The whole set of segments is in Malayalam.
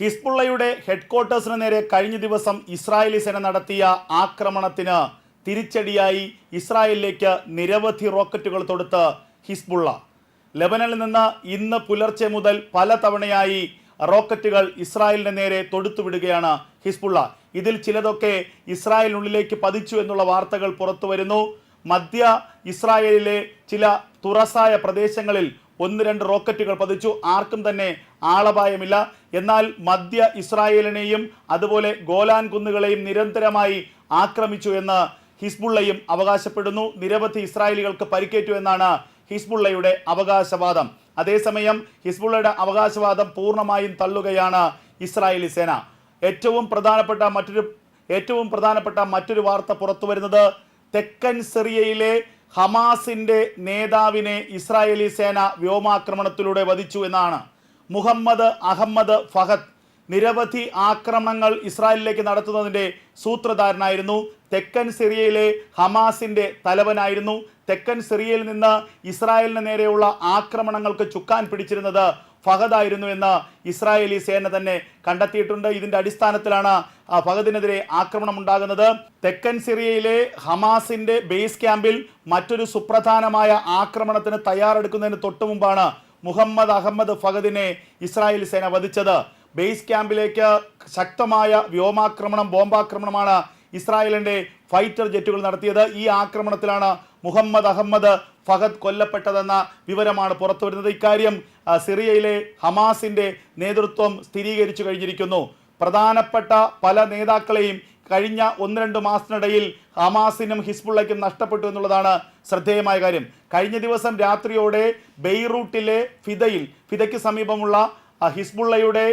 ഹിസ്ബുള്ളയുടെ ഹെഡ്ക്വാർട്ടേഴ്സിന് നേരെ കഴിഞ്ഞ ദിവസം ഇസ്രായേലി സേന നടത്തിയ ആക്രമണത്തിന് തിരിച്ചടിയായി ഇസ്രായേലിലേക്ക് നിരവധി റോക്കറ്റുകൾ തൊടുത്ത് ഹിസ്ബുള്ള. ലെബനനിൽ നിന്ന് ഇന്ന് പുലർച്ചെ മുതൽ പല തവണയായി റോക്കറ്റുകൾ ഇസ്രായേലിന് നേരെ തൊടുത്തുവിടുകയാണ് ഹിസ്ബുള്ള. ഇതിൽ ചിലതൊക്കെ ഇസ്രായേലിനുള്ളിലേക്ക് പതിച്ചു എന്നുള്ള വാർത്തകൾ പുറത്തു വരുന്നു. മധ്യ ഇസ്രായേലിലെ ചില തുറസായ പ്രദേശങ്ങളിൽ ഒന്ന് രണ്ട് റോക്കറ്റുകൾ പതിച്ചു. ആർക്കും തന്നെ ആളപായമില്ല. എന്നാൽ മധ്യ ഇസ്രായേലിനെയും അതുപോലെ ഗോലാൻ കുന്നുകളെയും നിരന്തരമായി ആക്രമിച്ചു എന്ന് ഹിസ്ബുള്ളയും അവകാശപ്പെടുന്നു. നിരവധി ഇസ്രായേലികൾക്ക് പരിക്കേറ്റു എന്നാണ് ഹിസ്ബുള്ളയുടെ അവകാശവാദം. അതേസമയം ഹിസ്ബുള്ളയുടെ അവകാശവാദം പൂർണമായും തള്ളുകയാണ് ഇസ്രായേലി സേന. ഏറ്റവും പ്രധാനപ്പെട്ട മറ്റൊരു ഏറ്റവും പ്രധാനപ്പെട്ട മറ്റൊരു വാർത്ത പുറത്തു വരുന്നത് തെക്കൻ സിറിയയിലെ ഹമാസിന്റെ നേതാവിനെ ഇസ്രായേലി സേന വ്യോമാക്രമണത്തിലൂടെ വധിച്ചു എന്നാണ്. മുഹമ്മദ് അഹമ്മദ് ഫഹദ് നിരവധി ആക്രമണങ്ങൾ ഇസ്രായേലിലേക്ക് നടത്തുന്നതിന്റെ സൂത്രധാരനായിരുന്നു. തെക്കൻ സിറിയയിലെ ഹമാസിന്റെ തലവനായിരുന്നു. തെക്കൻ സിറിയയിൽ നിന്ന് ഇസ്രായേലിന് നേരെയുള്ള ആക്രമണങ്ങൾക്ക് ചുക്കാൻ പിടിച്ചിരുന്നത് ഫഹദായിരുന്നു എന്ന് ഇസ്രായേലി സേന തന്നെ കണ്ടെത്തിയിട്ടുണ്ട്. ഇതിന്റെ അടിസ്ഥാനത്തിലാണ് ഫഹദിനെതിരെ ആക്രമണം ഉണ്ടാകുന്നത്. തെക്കൻ സിറിയയിലെ ഹമാസിന്റെ ബേസ് ക്യാമ്പിൽ മറ്റൊരു സുപ്രധാനമായ ആക്രമണത്തിന് തയ്യാറെടുക്കുന്നതിന് തൊട്ടു മുമ്പാണ് മുഹമ്മദ് അഹമ്മദ് ഫഹദിനെ ഇസ്രായേൽ സേന വധിച്ചത്. ബേസ് ക്യാമ്പിലേക്ക് ശക്തമായ വ്യോമാക്രമണം ബോംബാക്രമണമാണ് ഇസ്രായേലിന്റെ ഫൈറ്റർ ജെറ്റുകൾ നടത്തിയത്. ഈ ആക്രമണത്തിലാണ് മുഹമ്മദ് അഹമ്മദ് ഫഹദ് കൊല്ലപ്പെട്ടതെന്ന വിവരമാണ് പുറത്തുവരുന്നത് ഇക്കാര്യം സിറിയയിലെ ഹമാസിന്റെ നേതൃത്വം സ്ഥിരീകരിച്ചു കഴിഞ്ഞിരിക്കുന്നു. പ്രധാനപ്പെട്ട പല നേതാക്കളെയും കഴിഞ്ഞ ഒന്ന് രണ്ട് മാസത്തിനിടയിൽ ഹമാസിനും ഹിസ്ബുള്ളയ്ക്കും നഷ്ടപ്പെട്ടു എന്നുള്ളതാണ് ശ്രദ്ധേയമായ കാര്യം. കഴിഞ്ഞ ദിവസം രാത്രിയോടെ ബെയ്റൂട്ടിലെ ഫിദയിൽ ഫിദയ്ക്ക് സമീപമുള്ള ഹിസ്ബുള്ളയുടെ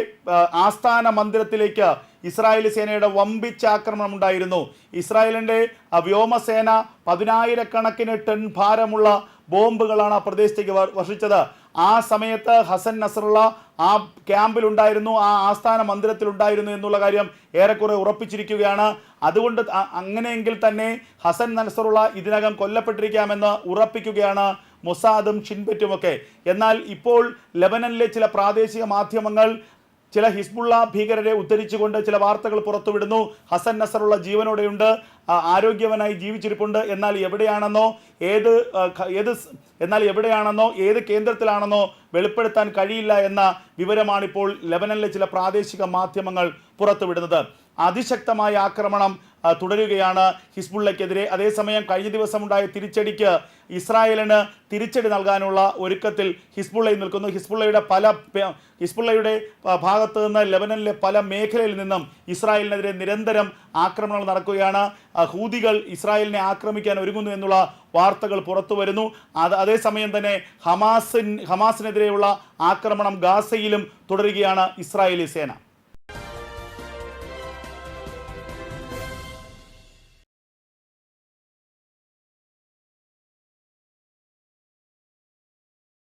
ആസ്ഥാന മന്ദിരത്തിലേക്ക് ഇസ്രായേലി സേനയുടെ വമ്പിച്ച ആക്രമണം ഉണ്ടായിരുന്നു ഇസ്രായേലിന്റെ വ്യോമസേന പതിനായിരക്കണക്കിന് ടൺ ഭാരമുള്ള ബോംബുകളാണ് ആ പ്രദേശത്തേക്ക് വർഷിച്ചത്. ആ സമയത്ത് ഹസൻ നസറുള്ള ആ ക്യാമ്പിലുണ്ടായിരുന്നു ആ ആസ്ഥാന മന്ദിരത്തിലുണ്ടായിരുന്നു എന്നുള്ള കാര്യം ഏറെക്കുറെ ഉറപ്പിച്ചിരിക്കുകയാണ്. അതുകൊണ്ട് അങ്ങനെയെങ്കിൽ തന്നെ ഹസൻ നസറുള്ള ഇതിനകം കൊല്ലപ്പെട്ടിരിക്കാമെന്ന് ഉറപ്പിക്കുകയാണ് മൊസാദും ഷിൻബറ്റുമൊക്കെ. എന്നാൽ ഇപ്പോൾ ലെബനനിലെ ചില പ്രാദേശിക മാധ്യമങ്ങൾ ചില ഹിസ്ബുള്ള ഭീകരരെ ഉദ്ധരിച്ചുകൊണ്ട് ചില വാർത്തകൾ പുറത്തുവിടുന്നു. ഹസൻ നസറുള്ള ജീവനോടെയുണ്ട്. ആരോഗ്യവനായി ജീവിച്ചിരിപ്പുണ്ട്. എന്നാൽ എവിടെയാണെന്നോ ഏത് ഏത് എന്നാൽ എവിടെയാണെന്നോ ഏത് കേന്ദ്രത്തിലാണെന്നോ വെളിപ്പെടുത്താൻ കഴിയില്ല എന്ന വിവരമാണിപ്പോൾ ലെബനനിലെ ചില പ്രാദേശിക മാധ്യമങ്ങൾ പുറത്തുവിടുന്നത്. അതിശക്തമായ ആക്രമണം തുടരുകയാണ് ഹിസ്ബുള്ളയ്ക്കെതിരെ. അതേസമയം കഴിഞ്ഞ ദിവസമുണ്ടായ തിരിച്ചടിക്ക് ഇസ്രായേലിന് തിരിച്ചടി നൽകാനുള്ള ഒരുക്കത്തിൽ ഹിസ്ബുള്ളയിൽ നിൽക്കുന്നു. ഹിസ്ബുള്ളയുടെ പല ഹിസ്ബുള്ളയുടെ ഭാഗത്ത് നിന്ന് ലെബനനിലെ പല മേഖലയിൽ നിന്നും ഇസ്രായേലിനെതിരെ നിരന്തരം ആക്രമണങ്ങൾ നടക്കുകയാണ്. ഹൂതികൾ ഇസ്രായേലിനെ ആക്രമിക്കാൻ ഒരുങ്ങുന്നു എന്നുള്ള വാർത്തകൾ പുറത്തു വരുന്നു. അത് അതേസമയം തന്നെ ഹമാസിൻ ഹമാസിനെതിരെയുള്ള ആക്രമണം ഗാസയിലും തുടരുകയാണ് ഇസ്രായേലി സേന.